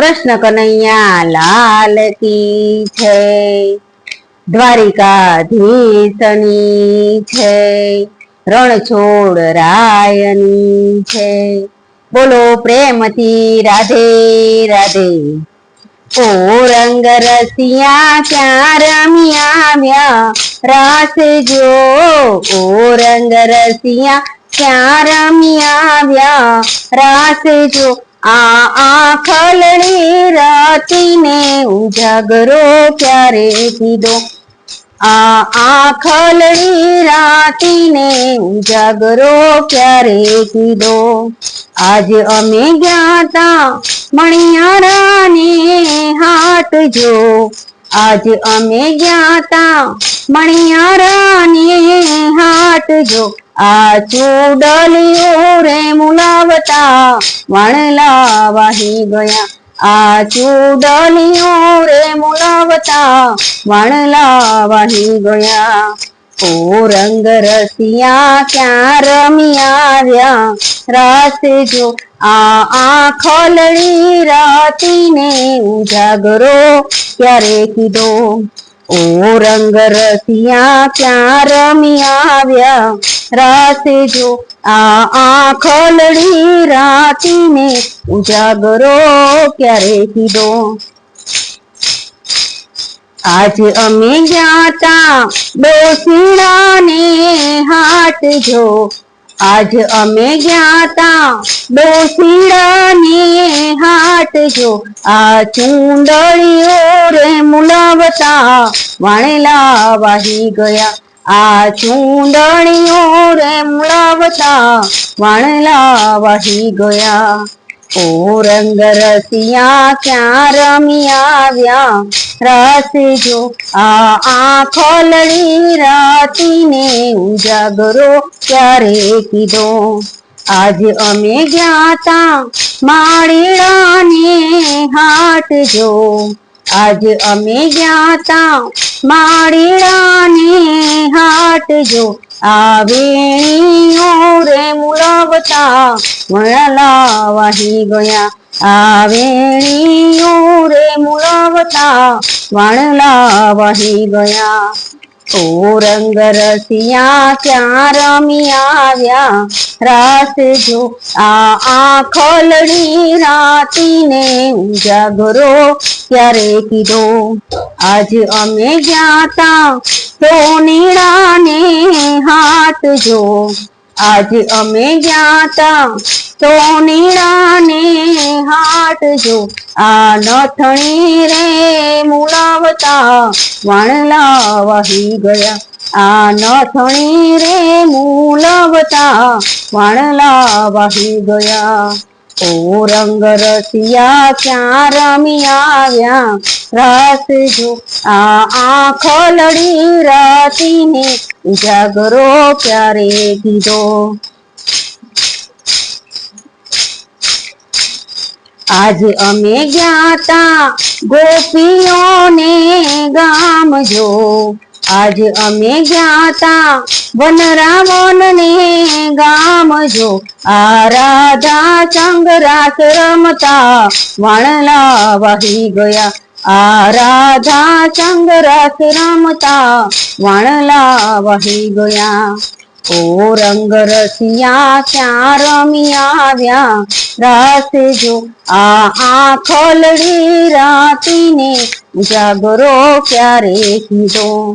કૃષ્ણ કનૈયા લાલ કી છે, દ્વારિકાધીશની છે, રણછોડ રાયની છે. બોલો પ્રેમથી રાધે રાધે ઓ રંગ રસિયા ક્યાં રમી આવ્યા રાસ જો ઓ રંગ રસિયા ક્યાં રમી આવ્યા રાસ જો આ આખલણી રાતીને ઉજાગરો ક્યારે કીધો આ આખલણી રાતીને ઉજાગરો ક્યારે કીધો આજે અમે ગયા તા મણિયારાને હાટ જો. આજે અમે ગયા તા મણિયારાને હાટ જો. આ ચૂડલીઓ રે મુલાવતા વણલા વાહી ગયા. આ ચૂડલીઓ રે મુલાવતા વણલા વાહી ગયા. ઓ રંગ રસિયા ક્યાં રમી આવ્યા? રાસ જો આ આખલડી રાતીને ઉજાગરો ક્યારે કીધો ઓ રંગ રસિયા ક્યાં રમી આવ્યા? રાસ જો આ આખલડી રાતીને ઉજાગરો ક્યારે કીધો? આજ અમે ગયા તા ડોસીડાને હાટ જો. આજ અમે ગયા તા ડોસીડાને હાટ જો. આ ચૂંદડીઓ રે મુલાવતા વાણેલા વાહી ગયા. આ ચૂંદણીઓ રેમળાવતા વણલા વહી ગયા. ઓ રંગ રસિયા, ક્યાં રમી આવ્યા? જો આ લડી રાતીને ઉજાગરો ક્યારે કીધો, આજ અમે ગયા તા હાટ જો આજ અમે ગયા તા માળીડાને હાટ જો આ વેણીઓ રે મુલાવતા વણલા વાહી ગયા આ વેણીઓ રે મુલાવતા વણલા વાહી ગયા ઓ રંગ રસિયા ક્યાં રમી આવ્યા? રાસ જો આ આખલડી રાતીને જાગરો ક્યારે કીધો? આજ અમે ગયા તા સોનીડાને હાથ જો. આજ અમે ગયા તા સોનીડાને હાટ જો આ નથણી રે મુલાવતા વાણલા વાહી ગયા આ નથણી રે મુલાવતા વાણલા વાહી ગયા ઓ રંગ રસિયા ક્યાં રમી આવ્યા રાસ જો આ આખલડી રાતીને ઉજાગરો ક્યારે કીધો આજ અમે જ્ઞાતા ગોપીઓને ગામ જો. આજ અમે ગયા તા વનરાવન ને ગામ જો. આ રાધા ચંગ રાસ રમતા વણલા વાહી ગયા. આ રાધા સંગ રસ રમતા વણલા વહી ગયા. ઓ રંગ રસિયા ક્યાં રમી આવ્યા? રાસ જો આ આખલડી રાતીને જાગરો ક્યારે કીધો?